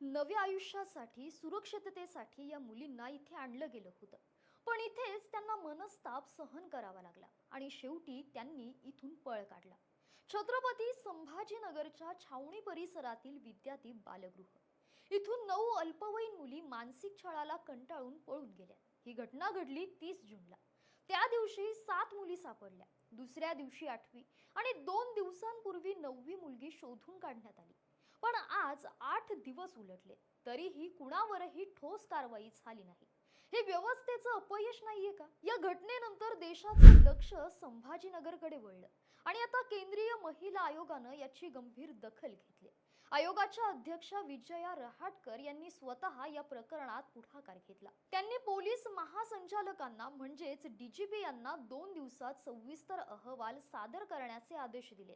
नव्या आयुष्यासाठी सुरक्षिततेसाठी या मुलींना इथे आणलं गेलं होतं. पण इथेच त्यांना मनस्ताप सहन करावा लागला आणि शेवटी त्यांनी इथून पळ काढला. छत्रपती संभाजीनगरच्या छावणी परिसरातील विद्यार्थी बालगृह. इथून नऊ अल्पवयीन मुली मानसिक छळाला कंटाळून पळून गेल्या. ही घटना घडली तीस जूनला. त्या दिवशी सात मुली सापडल्या. दुसऱ्या दिवशी आठवी आणि दोन दिवसांपूर्वी नववी मुलगी शोधून काढण्यात आली. पण आज आठ दिवस उलटले. तरीही कुणावरही ठोस कारवाई झाली नाही. हे व्यवस्थेचं अपयश नाहीये का? या घटनेनंतर देशाचं लक्ष संभाजीनगरकडे वळलं. आणि आता केंद्रीय महिला आयोगानं याची गंभीर दखल घेतली. आयोगाच्या अध्यक्षा विजया रहाटकर यांनी स्वतः या प्रकरणात पुढाकार घेतला. त्यांनी पोलीस महासंचालकांना म्हणजेच डीजीपी यांना दोन दिवसात सविस्तर अहवाल सादर करण्याचे आदेश दिले.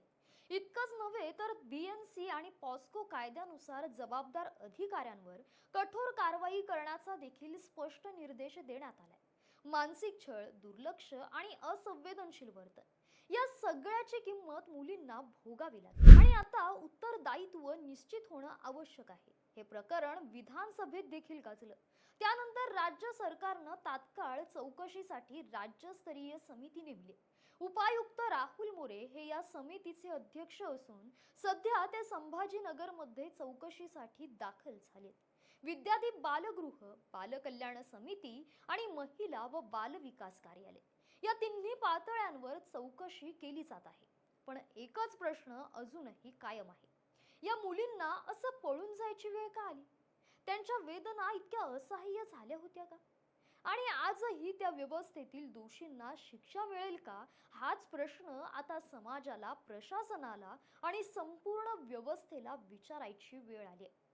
इतकंच नव्हे तर बीएनसी आणि पॉस्को कायद्यानुसार जबाबदार अधिकाऱ्यांवर कठोर कारवाई करण्याचा देखील स्पष्ट निर्देश देण्यात आलाय. मानसिक छळ दुर्लक्ष आणि असंवेदनशील वर्तन. या सगळ्याची किंमत मुलींना भोगावी लागते. आणि आता उत्तरदायित्व निश्चित होणं आवश्यक आहे. हे प्रकरण विधानसभेत देखील गाजलं. त्यानंतर राज्य सरकारनं तात्काळ चौकशीसाठी राज्यस्तरीय समिती नेमली. उपायुक्त राहुल मोरे हे या समितीचे अध्यक्ष असून सध्या ते संभाजीनगरमध्ये चौकशीसाठी दाखल झालेत विद्यादीप बालगृह बालकल्याण समिती आणि महिला व बाल विकास कार्यालय. या तिन्ही पातळ्यांवर चौकशी केली जात आहे. पण एकच प्रश्न अजूनही कायम आहे. या मुलींना असं पळून जायची वेळ का आली? त्यांच्या वेदना इतक्या असहाय्य झाल्या होत्या का? आणि आजही त्या व्यवस्थेतील दोषींना शिक्षा मिळेल का? हाच प्रश्न आता समाजाला प्रशासनाला आणि संपूर्ण व्यवस्थेला विचारायची वेळ आली